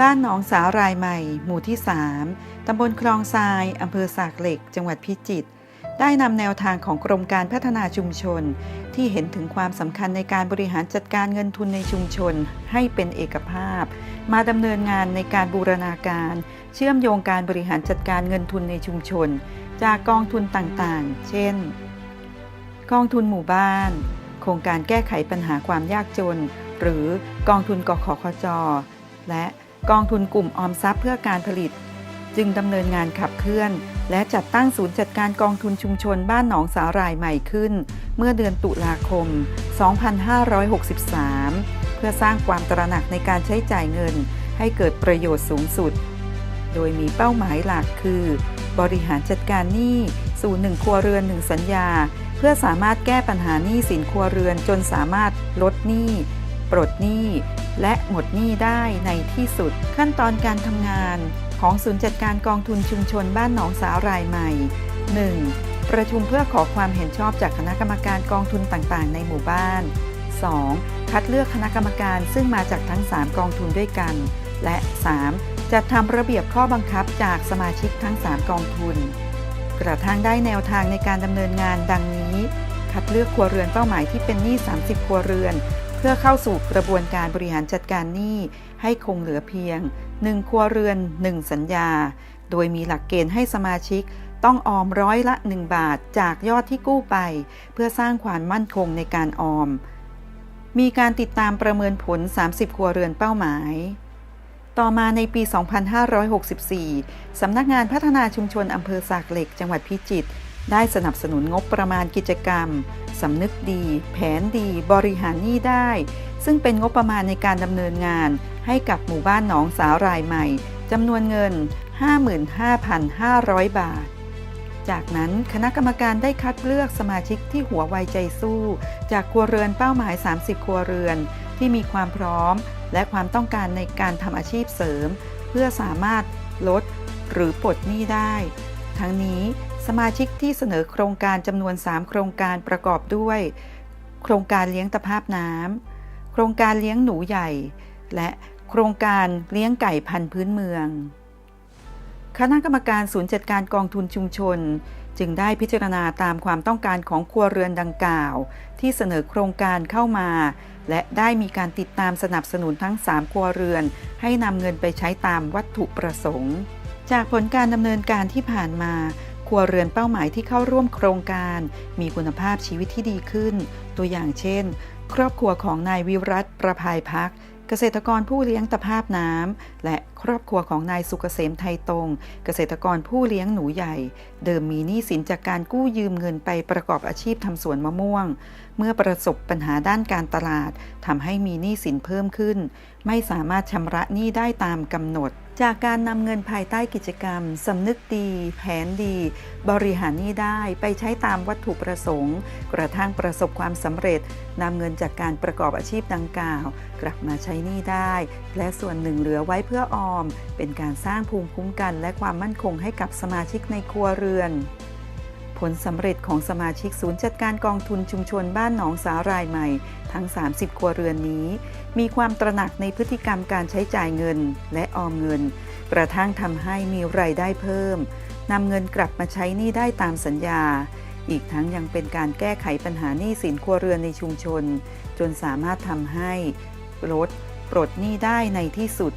บ้านหนองสารายใหม่ หมู่ที่ 3 ตำบลคลองทราย อำเภอสากเหล็ก จังหวัดพิจิตร ได้นำแนวทางของกรมการพัฒนาชุมชน ที่เห็นถึงความสำคัญในการบริหารจัดการเงินทุนในชุมชน ให้เป็นเอกภาพ มาดำเนินงานในการบูรณาการ เชื่อมโยงการบริหารจัดการเงินทุนในชุมชน จากกองทุนต่างๆ เช่น กองทุนหมู่บ้าน โครงการแก้ไขปัญหาความยากจน หรือกองทุนกขคจและ กองทุนกลุ่มออมทรัพย์เพื่อการผลิต จึงดำเนินงานขับเคลื่อน และจัดตั้งศูนย์จัดการกองทุนชุมชนบ้านหนองสาหร่ายใหม่ขึ้น เมื่อเดือนตุลาคม 2563 เพื่อสร้างความตระหนักในการใช้จ่ายเงิน ให้เกิดประโยชน์สูงสุด โดยมีเป้าหมายหลักคือ บริหารจัดการหนี้สู่หนึ่งครัวเรือนหนึ่งสัญญา เพื่อสามารถแก้ปัญหาหนี้สินครัวเรือนจนสามารถลดหนี้ปลดหนี้ และหมดหนี้ได้ในที่สุด ขั้นตอนการทำงานของศูนย์จัดการกองทุนชุมชนบ้านหนองสารายใหม่ 1. ประชุมเพื่อขอความเห็นชอบจากคณะกรรมการกองทุนต่างๆ ในหมู่บ้าน 2. คัดเลือกคณะกรรมการซึ่งมาจากทั้ง 3 กองทุนด้วยกัน และ 3. จัดทำระเบียบข้อบังคับจากสมาชิกทั้ง 3 กองทุน กระทั่งได้แนวทางในการดำเนินงานดังนี้ คัดเลือกครัวเรือนเป้าหมายที่เป็นหนี้ 30 ครัวเรือน เพื่อเข้าสู่กระบวนการบริหารจัดการหนี้ให้คงเหลือเพียง 1 ครัวเรือน 1 สัญญา โดยมีหลักเกณฑ์ให้สมาชิกต้องออมร้อยละ 1 บาทจากยอดที่กู้ไป เพื่อสร้างความมั่นคงในการออม มีการติดตามประเมินผล 30 ครัวเรือนเป้าหมาย ต่อมาในปี 2564 สำนักงานพัฒนาชุมชนอำเภอสากเหล็ก จังหวัดพิจิตร ได้สนับสนุนงบประมาณกิจกรรม สำนึกดี แผนดี บริหารหนี้ได้ ซึ่งเป็นงบประมาณในการดำเนินงาน ให้กับหมู่บ้านหนองสาวรายใหม่จำนวนเงิน 55,500 บาท จากนั้นคณะกรรมการได้คัดเลือกสมาชิกที่หัวไวใจสู้ จากครัวเรือนเป้าหมาย 30 ครัวเรือน ที่มีความพร้อม และความต้องการในการทำอาชีพเสริม เพื่อสามารถลดหรือปลดหนี้ได้ ทั้งนี้ สมาชิกที่เสนอโครงการจำนวน 3 โครงการประกอบด้วย โครงการเลี้ยงตะภาพน้ำโครงการเลี้ยงหนูใหญ่ และโครงการเลี้ยงไก่พันธุ์พื้นเมือง คณะกรรมการศูนย์จัดการกองทุนชุมชน จึงได้พิจารณาตามความต้องการของครัวเรือนดังกล่าว ที่เสนอโครงการเข้ามา และได้มีการติดตามสนับสนุนทั้ง 3 ครัวเรือน ให้นำเงินไปใช้ตามวัตถุประสงค์ จากผลการดำเนินการที่ผ่านมา ครัวเรือนเป้าหมายที่เข้าร่วมโครงการ มีคุณภาพชีวิตที่ดีขึ้น ตัวอย่างเช่น ครอบครัวของนายวิรัตประภายพัก เกษตรกรผู้เลี้ยงตะภาพน้ำและครอบครัวของนายสุกเกษมไทยตรง เกษตรกรผู้เลี้ยงหนูใหญ่ เดิมมีหนี้สินจากการกู้ยืมเงินไปประกอบอาชีพทำสวนมะม่วง เมื่อประสบปัญหาด้านการตลาดทำให้มีหนี้สินเพิ่มขึ้น ไม่สามารถชำระหนี้ได้ตามกำหนด จากการนำเงินภายใต้กิจกรรมสำนึกดี แผนดี บริหารหนี้ได้ไปใช้ตามวัตถุประสงค์ กระทั่งประสบความสำเร็จนำเงินจากการประกอบอาชีพดังกล่าว กลับมาใช้หนี้ได้ และส่วนหนึ่งเหลือไว้เพื่อออม เป็นการสร้างภูมิคุ้มกัน และความมั่นคงให้กับสมาชิกในครัวเรือน ผลสำเร็จของสมาชิกศูนย์จัดการกองทุนชุมชนบ้านหนองสารายใหม่ ทั้ง 30 ครัวเรือนนี้ มีความตระหนักในพฤติกรรมการใช้จ่ายเงินและออมเงิน กระทั่งทำให้มีรายได้เพิ่มนำเงินกลับมาใช้หนี้ได้ตามสัญญา อีกทั้งยังเป็นการแก้ไขปัญหาหนี้สินครัวเรือนในชุมชน จนสามารถทำให้ลดปลดหนี้ได้ในที่สุด